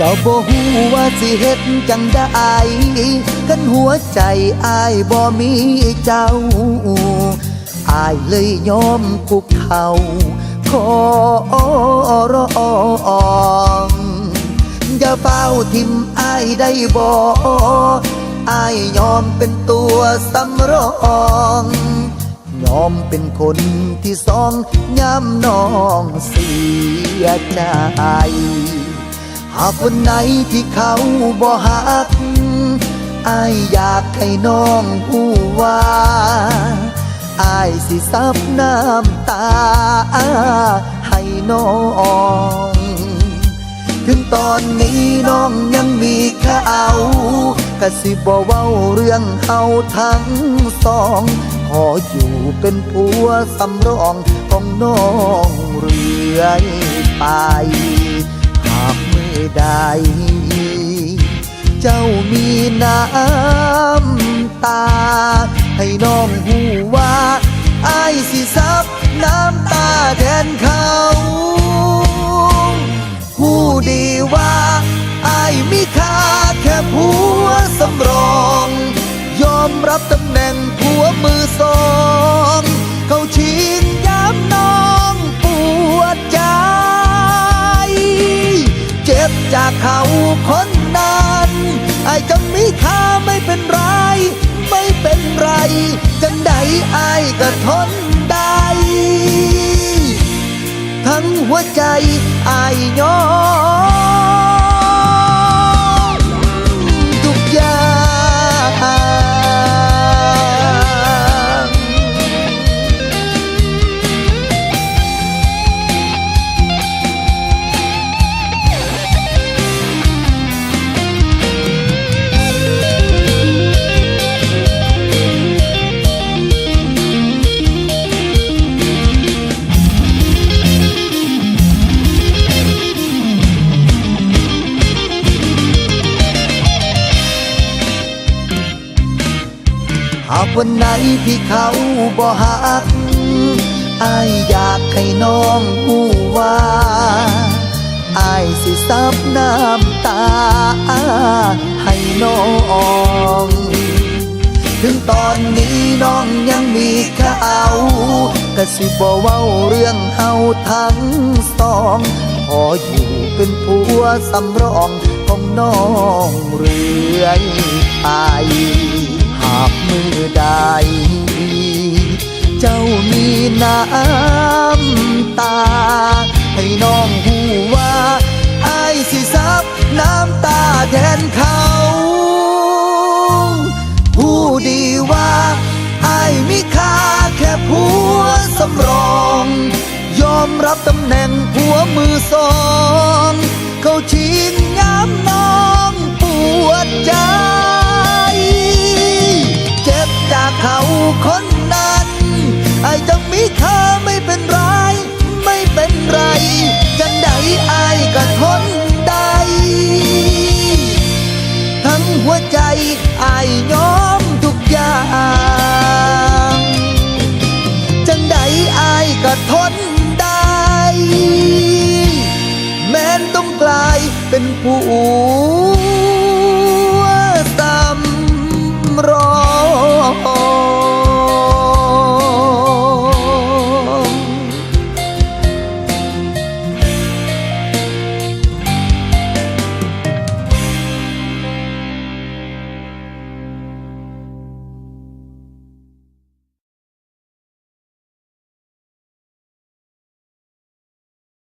เจ้าบ่ฮู้ว่าสิเฮ็ดจังได้กันหัวใจอายบ่มีเจ้าอายเลยยอมคุกเข่าขอร้องอย่าเฝ้าทิมอายได้บ่อายยอมเป็นตัวสำรองยอมเป็นคนที่สองย้ำน้องเสียใจากวันไหนที่เขาบ่หักอายอยากให้น้องหูว่าอายสิซับน้ำตา ให้น้อง ถึงตอนนี้น้องยังมีเขากะสิบ่เว้าเรื่องเฮาทั้งสอง ขออยู่เป็นผัวสำรองของน้องเรื่อยไป หากม ใด เจ้ามีน้ำตา ให้น้องหูว่า จากเขาคนนั้นไอ้ายจะมีค่าไม่เป็นไร ไม่เป็นไร จังใดไอ้ก็ทนได้ ทั้งหัวใจอายยอม วันไหนที่เขาบ่หักอายอยากให้น้องหูว่าอายสิซับน้ำตา ให้น้องถึงตอนนี้น้องยังมีเขากะสิบ่เว้าเรื่องเฮาทั้งสองขออยู่เป็นผัวสำรองของน้องเรื่อยไปากมือใด เจ้ามีน้ำตา ให้น้องหูว่าอายสิซับน้ำตาแทนเขาผู้ดีว่าไอายมีค่าแค่ผัวสำรอง ยอมรับตำแหน่งผัวมือสอง ใจอายยอมทุกอย่าง จังใดอายก็ทนได้ แม้นต้องกลายเป็นผู้